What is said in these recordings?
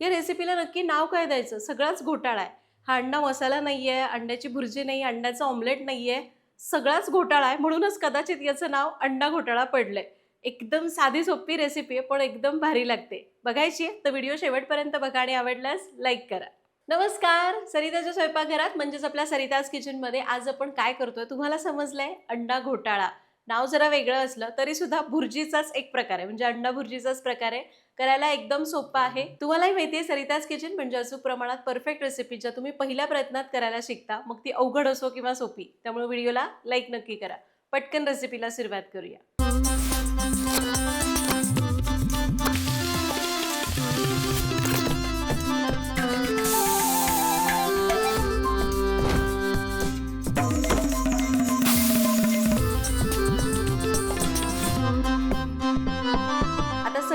या रेसिपीला नक्की नाव काय द्यायचं? सगळाच घोटाळा आहे. हा अंडा मसाला नाही आहे अंड्याची भुर्जी नाही अंड्याचं ऑमलेट नाही आहे सगळाच घोटाळा आहे. म्हणूनच कदाचित याचं नाव अंडा घोटाळा पडलं आहे एकदम साधी सोपी रेसिपी आहे पण एकदम भारी लागते. बघायची आहे तर व्हिडिओ शेवटपर्यंत बघा आणि आवडल्यास लाईक करा. नमस्कार! सरिताच्या स्वयंपाकघरात म्हणजेच आपल्या सरिताज किचनमध्ये आज आपण काय करतोय? तुम्हाला समजलंय? अंडा घोटाळा. नाव जरा वेगळं असलं तरी सुद्धा भुर्जीचाच एक प्रकार आहे. म्हणजे अंडा भुर्जीचाच प्रकार आहे. करायला एकदम सोपं आहे. तुम्हालाही माहिती आहे सरिताज किचन म्हणजे अचूक प्रमाणात परफेक्ट रेसिपी ज्या तुम्ही पहिल्या प्रयत्नात करायला शिकता मग ती अवघड असो किंवा सोपी. त्यामुळे व्हिडिओला लाईक नक्की करा. पटकन रेसिपीला सुरुवात करूया.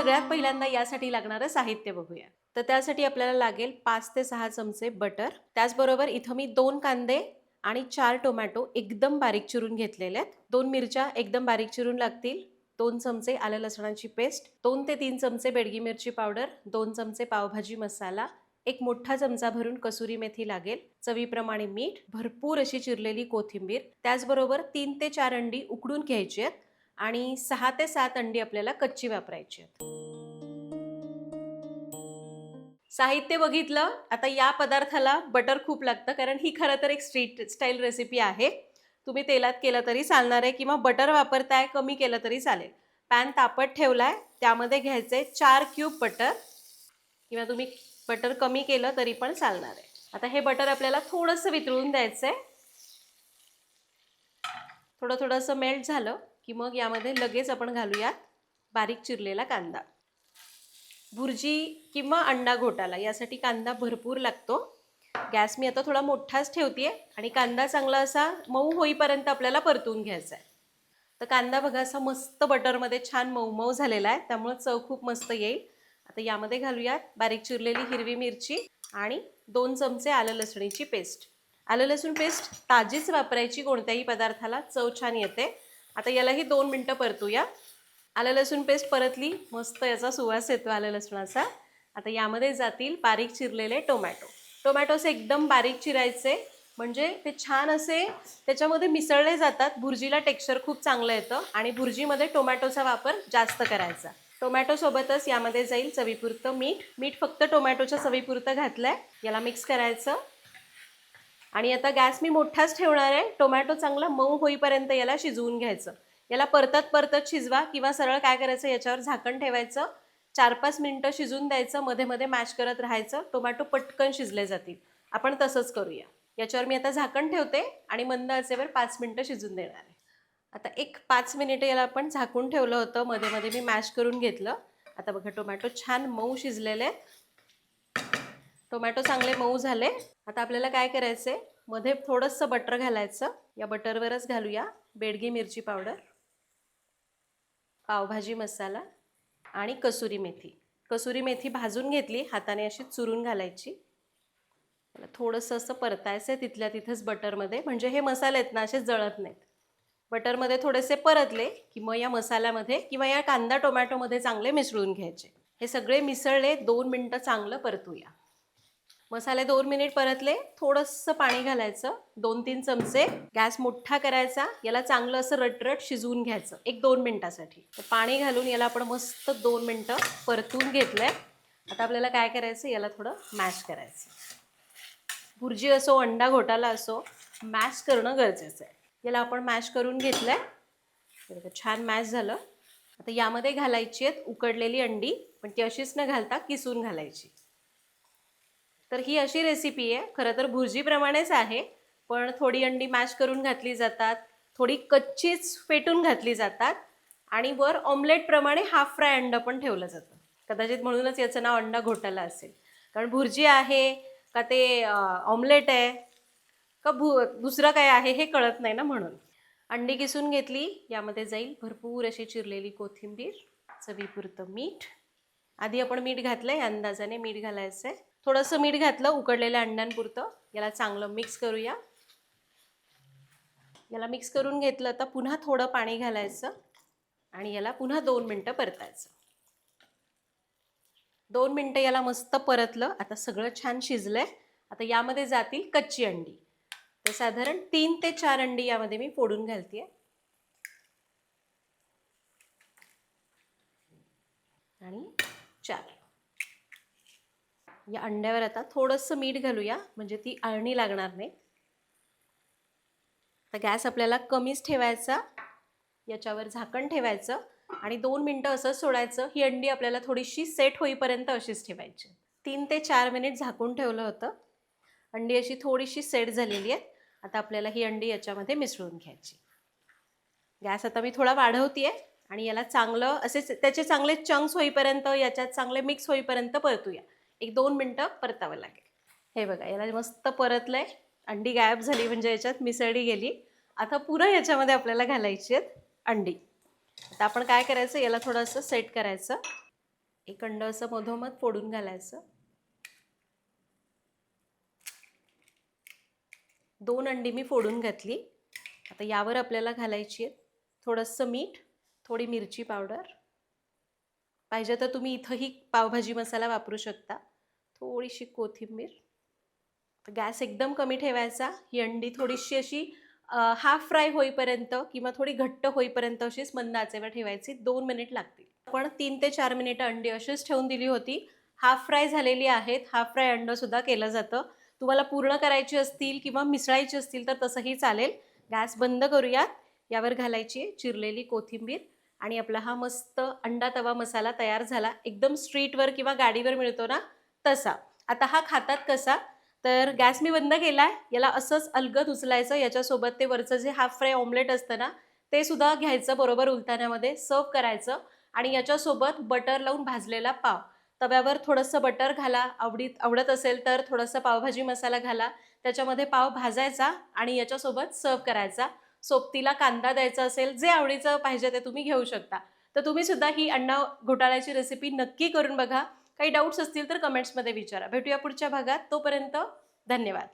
सगळ्यात पहिल्यांदा यासाठी लागणारं साहित्य बघूया. तर त्यासाठी आपल्याला लागेल पाच ते सहा चमचे बटर. त्याचबरोबर इथं मी दोन कांदे आणि चार टोमॅटो एकदम बारीक चिरून घेतलेले आहेत. दोन मिरच्या एकदम बारीक चिरून लागतील. दोन चमचे आलं लसणाची पेस्ट दोन ते तीन चमचे बेडगी मिरची पावडर दोन चमचे पावभाजी मसाला एक मोठा चमचा भरून कसुरी मेथी लागेल चवीप्रमाणे मीठ भरपूर अशी चिरलेली कोथिंबीर त्याचबरोबर तीन ते चार अंडी उकडून घ्यायची आहेत. आणि सहा ते सात अंडी आपल्याला कच्ची वापरायची आहेत. साहित्य बघितलं आता या पदार्थाला बटर खूप लागतं कारण ही खरं तर एक स्ट्रीट स्टाईल रेसिपी आहे. तुम्ही तेलात केलं तरी चालणार आहे किंवा बटर वापरताय कमी केलं तरी चालेल. पॅन तापत ठेवलाय त्यामध्ये घ्यायचे चार क्यूब बटर किंवा तुम्ही बटर कमी केलं तरी पण चालणार आहे. आता हे बटर आपल्याला थोडंसं वितळून द्यायचं आहे थोडं थोडंसं मेल्ट झालं. की मग यामध्ये लगेच आपण घालूयात बारीक चिरलेला कांदा. भुर्जी किंवा अंडा घोटाला यासाठी कांदा भरपूर लागतो. गॅस मी आता थोडा मोठाच ठेवते आणि कांदा चांगला असा मऊ होईपर्यंत आपल्याला परतून घ्यायचा आहे तर कांदा बघा असा मस्त बटरमध्ये छान मऊ मऊ झालेला आहे. त्यामुळं चव खूप मस्त येईल. आता यामध्ये घालूयात बारीक चिरलेली हिरवी मिरची आणि दोन चमचे आलं लसणीची पेस्ट. आलं लसूण पेस्ट ताजीच वापरायची कोणत्याही पदार्थाला चव छान येते. आता यालाही दोन मिनटं परतूया. आलं लसूण पेस्ट परतली. मस्त याचा सुवास येतो आलं लसणाचा. आता यामध्ये जातील बारीक चिरलेले टोमॅटो. टोमॅटोस एकदम बारीक चिरायचे. म्हणजे ते छान असे त्याच्यामध्ये मिसळले जातात. भुर्जीला टेक्स्चर खूप चांगलं येतं आणि भुर्जीमध्ये टोमॅटोचा वापर जास्त करायचा. टोमॅटोसोबतच यामध्ये जाईल चवीपुरतं मीठ. मीठ फक्त टोमॅटोच्या चवीपुरतं घातलं आहे याला मिक्स करायचं. आणि आता गॅस मी मोठाच ठेवणार आहे. टोमॅटो चांगला मऊ होईपर्यंत याला शिजवून घ्यायचं. याला परतत परतत शिजवा किंवा सरळ काय करायचं याच्यावर झाकण ठेवायचं. चार पाच मिनटं शिजून द्यायचं. मध्ये मध्ये मॅश करत राहायचं. टोमॅटो पटकन शिजले जातील. आपण तसंच करूया. याच्यावर मी आता झाकण ठेवते आणि मंद आचेवर पाच मिनटं शिजून देणार आहे. आता एक पाच मिनिटं याला आपण झाकून ठेवलं होतं. मध्ये मध्ये मी मॅश करून घेतलं. आता बघा टोमॅटो छान मऊ शिजलेले टोमॅटो चांगले मऊ झाले. आता आपल्याला काय करायचं आहे मध्ये थोडंसं बटर घालायचं. या बटरवरच घालूया. बेडगी मिरची पावडर पावभाजी मसाला आणि कसुरी मेथी. कसुरी मेथी भाजून घेतली हाताने अशी चुरून घालायची. थोडंसं असं परतायचं आहे तिथल्या तिथंच बटरमध्ये म्हणजे हे मसाले आहेत ना असे जळत नाहीत. बटरमध्ये थोडेसे परतले की मग या मसाल्यामध्ये किंवा या कांदा टोमॅटोमध्ये चांगले मिसळून घ्यायचे. हे सगळे मिसळले दोन मिनटं चांगलं परतूया. मसाले दोन मिनिट परतले थोडंसं पाणी घालायचं दोन तीन चमचे. गॅस मोठा करायचा याला चांगलं असं रटरट शिजवून घ्यायचं एक दोन मिनटासाठी. तर पाणी घालून याला आपण मस्त दोन मिनटं परतून घेतलंय. आता आपल्याला काय करायचं याला थोडं मॅश करायचं. भुर्जी असो अंडा घोटाला असो मॅश करणं गरजेचं आहे. याला आपण मॅश करून घेतलंय. तर छान मॅश झालं. आता यामध्ये घालायची आहेत उकडलेली अंडी पण ती अशीच न घालता किसून घालायची. तर ही अशी रेसिपी आहे. खरं तर भुर्जीप्रमाणेच आहे पण थोडी अंडी मॅश करून घातली जातात थोडी कच्चीच फेटून घातली जातात आणि वर ऑमलेटप्रमाणे हाफ फ्राय अंड पण ठेवलं जातं. कदाचित म्हणूनच याचं नाव अंडा घोटाला असेल. कारण भुर्जी आहे का ते ऑमलेट आहे का भू दुसरं काय आहे हे कळत नाही ना म्हणून. अंडी किसून घेतली यामध्ये जाईल भरपूर अशी चिरलेली कोथिंबीर चवीपुरतं मीठ. आधी आपण मीठ घातलं आहे अंदाजाने मीठ घालायचं आहे थोडंसं मीठ घातलं उकडलेल्या अंड्यांपुरतं. याला चांगलं मिक्स करूया. याला मिक्स करून घेतलं तर पुन्हा थोडं पाणी घालायचं आणि याला पुन्हा दोन मिनटं परतायचं. दोन मिनटं याला मस्त परतलं. आता सगळं छान शिजलं आहे आता यामध्ये जातील कच्ची अंडी. तर साधारण तीन ते चार अंडी यामध्ये मी फोडून घालते आणि चार. या अंड्यावर आता थोडंसं मीठ घालूया म्हणजे ती अळणी लागणार नाही. तर गॅस आपल्याला कमीच ठेवायचा याच्यावर झाकण ठेवायचं आणि दोन मिनटं असंच सोडायचं. ही अंडी आपल्याला थोडीशी सेट होईपर्यंत अशीच ठेवायची. तीन ते चार मिनिट झाकून ठेवलं होतं. अंडी अशी थोडीशी सेट झालेली आहे आता आपल्याला ही अंडी याच्यामध्ये मिसळून घ्यायची. गॅस आता मी थोडा वाढवते आणि याला चांगलं असे त्याचे चांगले चंक्स होईपर्यंत याच्यात चांगले मिक्स होईपर्यंत परतूया. एक दोन मिनटं परतावं लागेल. हे बघा याला मस्त परतलंय. अंडी गायब झाली म्हणजे याच्यात मिसळी गेली. आता पुन्हा याच्यामध्ये आपल्याला घालायची आहेत अंडी. आता आपण काय करायचं याला थोडंसं सेट करायचं. एक अंड असं मधोमध फोडून घालायचं. दोन अंडी मी फोडून घातली. आता यावर आपल्याला घालायची आहेत थोडंसं मीठ थोडी मिरची पावडर. पाहिजे तर तुम्ही इथंही पावभाजी मसाला वापरू शकता. थोडीशी कोथिंबीर. गॅस एकदम कमी ठेवायचा. ही अंडी थोडीशी अशी हाफ फ्राय होईपर्यंत किंवा थोडी घट्ट होईपर्यंत अशीच मंद आचेवर ठेवायची. दोन मिनिट लागतील. आपण तीन ते चार मिनिटं अंडी अशीच ठेवून दिली होती. हाफ फ्राय झालेली आहेत. हाफ फ्राय अंडंसुद्धा केलं जातं. तुम्हाला पूर्ण करायची असतील किंवा मिसळायची असतील तर तसंही चालेल. गॅस बंद करूयात. यावर घालायची चिरलेली कोथिंबीर. आणि आपला हा मस्त अंडा तवा मसाला तयार झाला. एकदम स्ट्रीटवर किंवा गाडीवर मिळतो ना तसा. आता हा खातात कसा? तर गॅस मी बंद केला आहे याला असंच अलगद उचलायचं. याच्यासोबत ते वरचं जे हाफ फ्राय ऑमलेट असतं ना ते सुद्धा घ्यायचं बरोबर उलथाण्यामध्ये सर्व करायचं. आणि याच्यासोबत बटर लावून भाजलेला पाव. तव्यावर थोडंसं बटर घाला. आवडीत आवडत असेल तर थोडंसं पावभाजी मसाला घाला. त्याच्यामध्ये पाव भाजायचा आणि याच्यासोबत सर्व करायचा. सोबतीला कांदा द्यायचा असेल जे आवडीचं पाहिजे ते तुम्ही घेऊ शकता. तर तुम्ही सुद्धा ही अण्णा घोटाळ्याची रेसिपी नक्की करून बघा. काही डाऊट्स असतील तर कमेंट्समध्ये विचारा. भेटूया पुढच्या भागात. तोपर्यंत धन्यवाद.